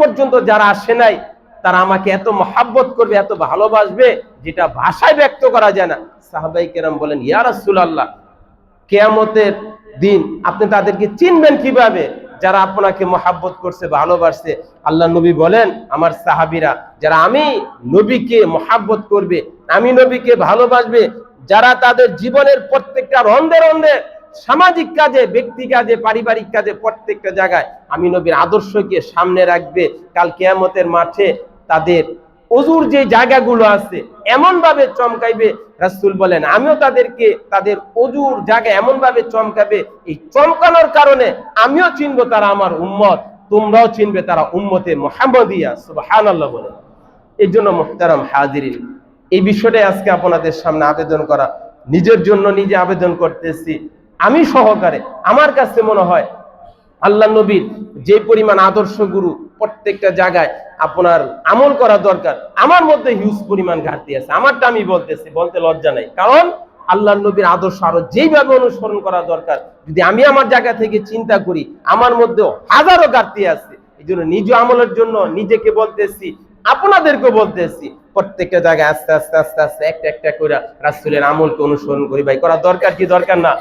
পর্যন্ত যারা আসে নাই, তারা আমাকে এত মহাব্বত করবে, এত ভালোবাসবে, যেটা ভাষায় ব্যক্ত করা যায় না। সাহাবাই কেরাম বলেন, ইয়া রাসূলুল্লাহ, কেয়ামতের দিন আপনি তাদেরকে চিনবেন কীভাবে? যারা আপনাকে মহাব্বত করছে, ভালোবাসছে। আল্লাহ নবী বলেন, আমার সাহাবিরা, যারা আমি নবীকে মহাব্বত করবে, আমি নবীকে ভালোবাসবে, যারা তাদের জীবনের প্রত্যেকটা রন্ধে রন্ধে সামাজিক কাজে, ব্যক্তি কাজে, পারিবারিক কাজে প্রত্যেকটা জায়গায় আমি নবীর আদর্শকে সামনে রাখবে। কাল কেয়ামতের মাঠে তাদের অজুর যে জায়গাগুলো আছে এমন ভাবে চমকাইবে। রাসূল বলেন, আমিও তাদেরকে, তাদের অজুর জায়গা এমন ভাবে চমকাবে, এই চমকানোর কারণে আমিও চিনবো তারা আমার উম্মত, তোমরাও চিনবে তারা উম্মতে মোহাম্মদিয়া। সুবহানাল্লাহ বলে এই জন্য মুহতারাম হাজিরিন, এই বিষয়টাই আজকে আপনাদের সামনে আবেদন করা। নিজের জন্য নিজে আবেদন করতেছি। আমি সহকারে, আমার কাছে মনে হয় আল্লাহ নবীর যে পরিমাণ আদর্শ গুরু প্রত্যেকটা জায়গায় আপনার আমল করা দরকার, আমার মধ্যে হিউজ পরিমাণ ঘাটতি আছে। আমারটা আমি বলতেছি, বলতে লজ্জা নাই। কারণ আল্লাহ নবীর আদর্শ আরও যেইভাবে অনুসরণ করা দরকার, যদি আমি আমার জায়গা থেকে চিন্তা করি, আমার মধ্যে হাজারো ঘাটতি আছে। এই জন্য নিজ আমলের জন্য নিজেকে বলতেছি আপনাদেরকে বলতেছি, প্রত্যেকটা জায়গায় আস্তে আস্তে আস্তে আস্তে, একটা একটা করে রাসূলের আমলকে অনুসরণ করি ভাই। করা দরকার কি দরকার না?